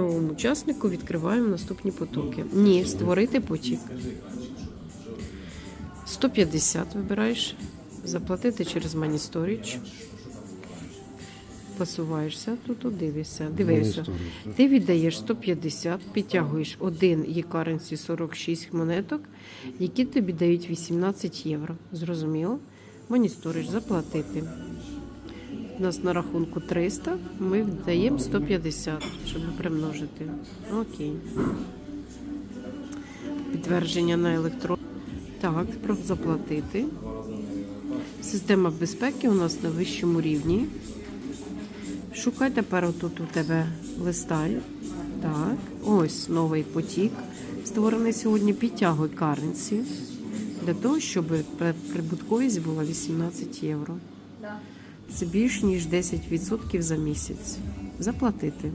Новому учаснику відкриваємо наступні потоки. Ні, створити потік. 150 вибираєш. Заплатити через Money Storage. Посуваєшся тут, дивишся. Дивишся. Ти віддаєш 150, підтягуєш один e-currency 46 монеток, які тобі дають 18 євро. Зрозуміло? Моністориш заплатити. У нас на рахунку 300, ми віддаємо 150, щоб примножити. Окей. Підтвердження на електрон. Так, про заплатити. Система безпеки у нас на вищому рівні. Шукай тепер отут у тебе листай. Так, ось новий потік. Створений сьогодні підтягуй каренсі для того, щоб прибутковість була 18 євро. Це більш ніж 10% за місяць. Заплатити.